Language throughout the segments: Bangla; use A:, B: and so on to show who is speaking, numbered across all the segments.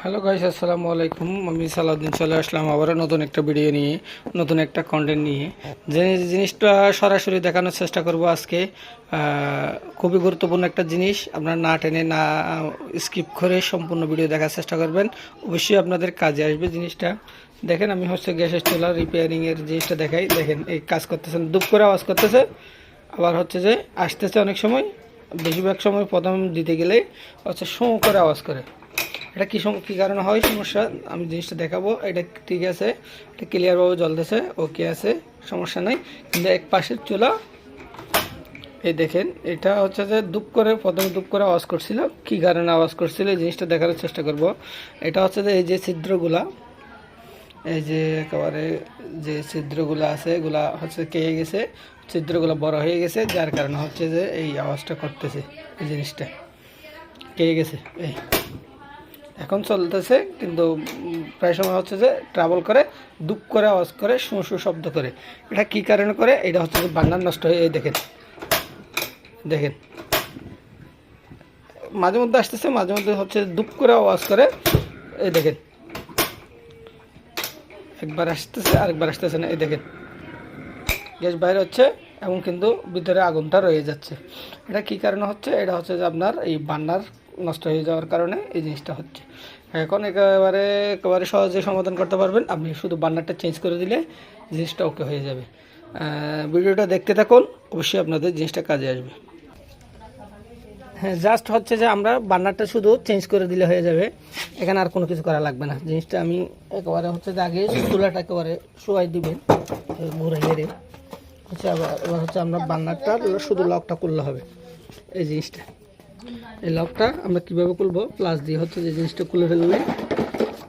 A: হ্যালো গাইস আসসালামু আলাইকুম আমি সালাউদ্দিন চলে আসলাম আবারও নতুন একটা ভিডিও নিয়ে, নতুন একটা কন্টেন্ট নিয়ে। যে জিনিসটা সরাসরি দেখানোর চেষ্টা করব আজকে খুবই গুরুত্বপূর্ণ একটা জিনিস। আপনারা না টেনে না স্কিপ করে সম্পূর্ণ ভিডিও দেখার চেষ্টা করবেন। অবশ্যই আপনাদের কাজে আসবে জিনিসটা। দেখেন, আমি হচ্ছে গ্যাসের চুলা রিপেয়ারিংয়ের জিনিসটা দেখাই। দেখেন, এই কাজ করতেছেন, দুপ করে আওয়াজ করতেছে। আবার হচ্ছে যে, আসতেছে অনেক সময়, বেশিরভাগ সময় প্রথম দিতে গেলে হচ্ছে শোঁ করে আওয়াজ করে। এটা কী কী কারণে হয়? সমস্যা? আমি জিনিসটা দেখাবো। এটা ঠিক আছে। এটা ক্লিয়ারভাবে জ্বলতেছে। ওকে আছে। সমস্যা নাই। কিন্তু এক পাশের চুলা, এই দেখেন, এটা হচ্ছে যে দুপ করে, প্রথমে দুপ করে আওয়াজ করছিল। কী কারণে আওয়াজ করছিল? এই জিনিসটা দেখার চেষ্টা করব। এটা হচ্ছে যে এই যে ছিদ্রগুলা, এই যে একেবারে যে ছিদ্রগুলো আছে, এগুলা হচ্ছে কেয়ে গেছে। ছিদ্রগুলো বড় হয়ে গেছে, যার কারণে হচ্ছে যে এই আওয়াজটা করতেছে। এই জিনিসটা কেয়ে গেছে। এই। এখন চলতেছে, কিন্তু প্রায় সময় হচ্ছে যে ট্রাভেল করে, দুপ করে, আওয়াজ করে শু শু শব্দ করে। এটা কি কারণে করে? এটা হচ্ছে যে বান্নার নষ্ট হয়ে দেখেন। দেখেন। মাঝে মধ্যে আসতেছে, মাঝে মধ্যে হচ্ছে দুপ করে, আওয়াজ করে। এই দেখেন। একবার আসতেছে, আরেকবার আসতেছে না, এই দেখেন। গ্যাস বাইরে হচ্ছে, এবং কিন্তু ভিতরে আগুনটা রয়ে যাচ্ছে। এটা কি কারণে হচ্ছে? এটা হচ্ছে যে আপনার এই বান্নার নষ্ট হয়ে যাওয়ার কারণে এই জিনিসটা হচ্ছে। এখন একেবারে একেবারে সহজে সমাধান করতে পারবেন। আপনি শুধু বান্নারটা চেঞ্জ করে দিলে জিনিসটা ওকে হয়ে যাবে। ভিডিওটা দেখতে থাকুন, অবশ্যই আপনাদের জিনিসটা কাজে আসবে। হ্যাঁ জাস্ট হচ্ছে যে আমরা বান্নারটা শুধু চেঞ্জ করে দিলে হয়ে যাবে। এখানে আর কোনো কিছু করা লাগবে না। জিনিসটা আমি একেবারে হচ্ছে যে আগে চুলাটা একেবারে শোয়াই দিবেন ঘুরে ঘেরে হচ্ছে আবার, এবার হচ্ছে আমরা বান্নারটা শুধু লকটা করলে হবে। এই জিনিসটা। এই লকটা আমরা কীভাবে খুলবো? প্লাস দিয়ে হচ্ছে যে জিনিসটা খুলে ফেললে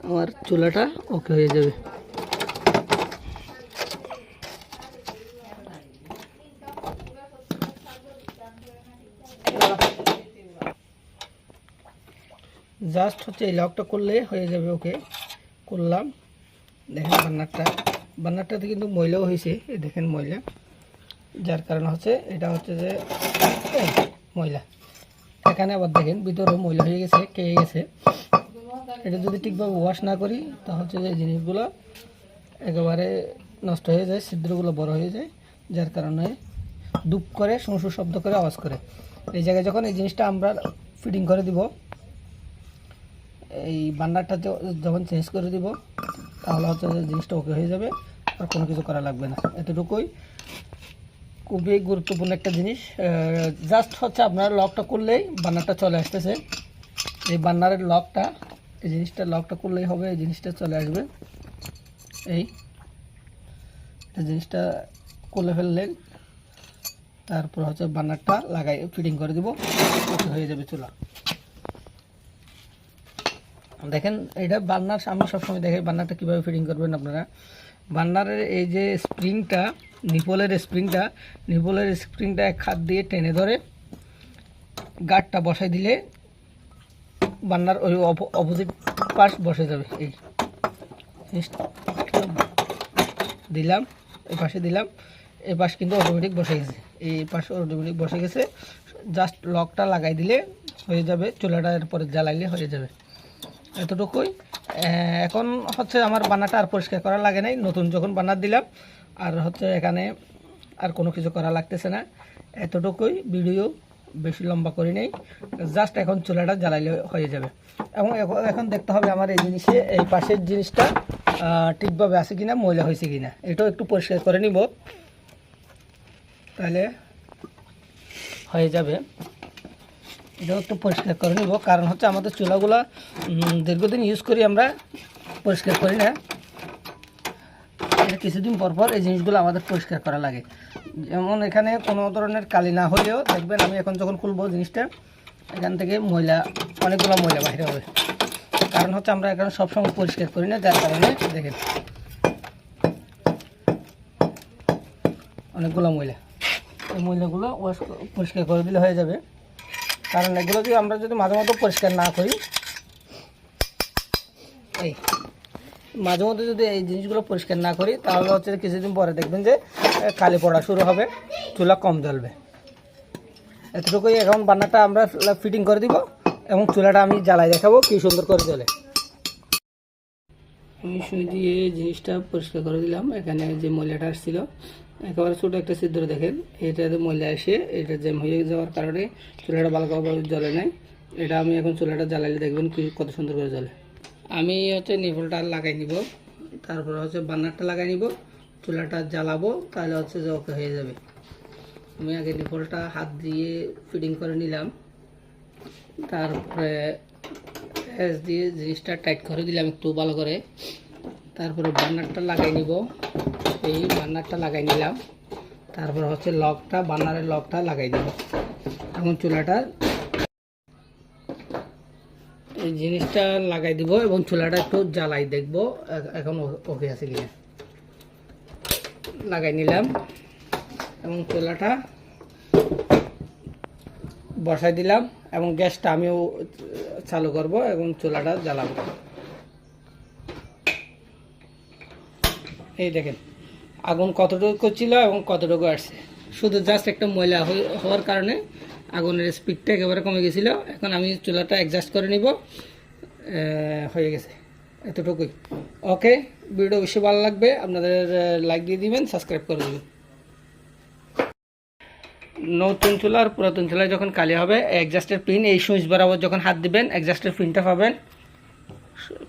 A: আমার চুলাটা ওকে হয়ে যাবে। জাস্ট হচ্ছে এই লকটা করলে হয়ে যাবে ওকে করলাম দেখেন বান্নারটা। বান্নারটাতে কিন্তু ময়লাও হয়েছে। এই দেখেন ময়লা। যার কারণে হচ্ছে এটা হচ্ছে যে ময়লা। এখানে আবার দেখেন, ভিতরে ময়লা হয়ে গেছে খেয়ে গেছে। এটা যদি ঠিকভাবে ওয়াশ না করি তা হচ্ছে যে জিনিসগুলো একেবারে নষ্ট হয়ে যায়, ছিদ্রগুলো বড় হয়ে যায়, যার কারণে দুপ করে শুঁ শব্দ করে আওয়াজ করে। এই জায়গায় যখন এই জিনিসটা আমরা ফিটিং করে দিব, এই বান্ডারটা যখন চেঞ্জ করে দিব, তাহলে হচ্ছে জিনিসটা ওকে হয়ে যাবে, আর কোনো কিছু করা লাগবে না। এতটুকুই। খুবই গুরুত্বপূর্ণ একটা জিনিস। জাস্ট হচ্ছে আপনার লকটা করলেই বান্নারটা চলে আসতেছে। এই বান্নারের লকটা এই জিনিসটা লকটা করলেই হবে, এই জিনিসটা চলে আসবে। এই জিনিসটা করলে ফেললেন তারপর হচ্ছে বান্নারটা লাগাই ফিটিং করে দিব হয়ে যাবে চুলা। দেখেন, এটা বার্নার আমি সবসময় দেখে বার্নারটা কীভাবে ফিটিং করবেন আপনারা। বার্নারের এই যে স্প্রিংটা, নিপলের স্প্রিংটা নিপলের স্প্রিংটা এক হাত দিয়ে টেনে ধরে গার্ডটা বসাই দিলে বার্নার ওই অপোজিট পাশ বসে যাবে। এই দিলাম, এই পাশে দিলাম, এই পাশ কিন্তু অটোমেটিক বসে গেছে। এই পাশে অটোমেটিক বসে গেছে জাস্ট লকটা লাগাই দিলে হয়ে যাবে, চুলাটা এরপরে জ্বালাইলে হয়ে যাবে। এতটুকুই। এখন হচ্ছে আমার বানাটা আর পরিষ্কার করা লাগে নাই। নতুন যখন বান্নার দিলাম, আর হচ্ছে এখানে আর কোনো কিছু করা লাগতেছে না। এতটুকুই ভিডিও বেশি লম্বা করি নেই। জাস্ট এখন চুলাটা জ্বালাইলে হয়ে যাবে। এবং এখন- দেখতে হবে আমার এই জিনিসে, এই পাশের জিনিসটা ঠিকভাবে আছে কিনা, ময়লা হয়েছে কিনা। এটাও একটু পরিষ্কার করে নিব। তাহলে হয়ে যাবে। এটাও একটু পরিষ্কার করে নিব। কারণ হচ্ছে আমাদের চুলাগুলো দীর্ঘদিন ইউজ করি আমরা, পরিষ্কার করি না। এটা কিছুদিন পর পর এই জিনিসগুলো আমাদের পরিষ্কার করা লাগে। যেমন এখানে কোনো ধরনের কালি না হলেও দেখবেন আমি এখন যখন খুলবো জিনিসটা, এখান থেকে ময়লা, অনেকগুলো ময়লা বাইরে হবে। কারণ হচ্ছে আমরা এখানে সবসময় পরিষ্কার করি না, যার কারণে দেখেন। অনেকগুলো ময়লা। এই ময়লাগুলো ওয়াশ পরিষ্কার করে দিলে হয়ে যাবে। কারণ এগুলো যদি আমরা যদি মাঝে মধ্যে পরিষ্কার না করি, এই, মাঝে মধ্যে যদি এই জিনিসগুলো পরিষ্কার না করি, তাহলে হচ্ছে কিছুদিন পরে দেখবেন যে কালি পড়া শুরু হবে, চুলা কম জ্বলবে। এতটুকুই এখন বান্নাটা আমরা ফিটিং করে দিব এবং চুলাটা আমি জ্বালাই দেখাবো কি সুন্দর করে জ্বলে। আমি সুই দিয়ে জিনিসটা পরিষ্কার করে দিলাম। এখানে যে ময়লাটা আসছিল একেবারে ছোটো একটা ছিদ্র দেখেন। এটাতে ময়লা এসে, এটা জ্যাম হয়ে যাওয়ার কারণে চুলাটা ভালোভাবে জ্বলে নাই। এটা আমি এখন চুলাটা জ্বালাইলে দেখবেন কি, কত সুন্দর করে জ্বলে। আমি হচ্ছে নিভলটা লাগাই নিব, তারপরে হচ্ছে বান্নারটা লাগাই নিব, চুলাটা জ্বালাবো, তাহলে হচ্ছে যে ওকে হয়ে যাবে। আমি আগে নিভলটা হাত দিয়ে ফিটিং করে নিলাম। তারপরে এস দিয়ে জিনিসটা টাইট করে দিলাম একটু ভালো করে। তারপরে বার্নারটা লাগাই নিব। এই বার্নারটা লাগাই নিলাম। তারপর হচ্ছে লকটা বার্নারের লকটা লাগাই দিব। এখন চুলাটা এই জিনিসটা লাগাই দিব এবং চুলাটা একটু জ্বালাই দেখব। এখন ওকে আছে কিনা। লাগাই নিলাম এবং চুলাটা বসাই দিলাম এবং গ্যাসটা আমিও চালু করব এবং চুলাটা জ্বালাবো। এই দেখেন। আগুন কতটুকু ছিল এবং কতটুকু আসছে। শুধু জাস্ট একটা ময়লা হওয়ার কারণে আগুনের স্পিডটা একেবারে কমে গেছিল। এখন আমি চুলাটা অ্যাডজাস্ট করে নিব। হয়ে গেছে। এতটুকুই। ওকে ভিডিও বেশি ভালো লাগবে। আপনাদের লাইক দিয়ে দিবেন সাবস্ক্রাইব করে দেবেন। নতুন চুলা আর পুরাতন চুলায় যখন কালি হবে অ্যাডজাস্টের পিন এই সুইচ বরাবর যখন হাত দিবেন অ্যাডজাস্টের পিনটা পাবেন।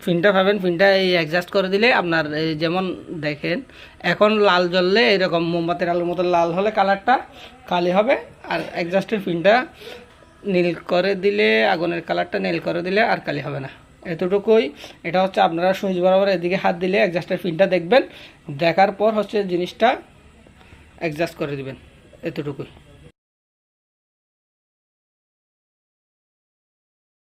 A: পিনটা পাবেন ফিনটা এই অ্যাডজাস্ট করে দিলে আপনার যেমন দেখেন, এখন লাল জ্বললে এরকম মোমবাতির আলোর মতো লাল হলে কালারটা কালি হবে। আর অ্যাডজাস্টের ফিনটা নীল করে দিলে, আগুনের কালারটা নীল করে দিলে আর কালি হবে না। এতটুকুই। এটা হচ্ছে আপনারা সুইচ বরাবর এদিকে হাত দিলে অ্যাডজাস্টের ফিনটা দেখবেন। দেখার পর হচ্ছে জিনিসটা অ্যাডজাস্ট করে দিবেন। এতটুকুই।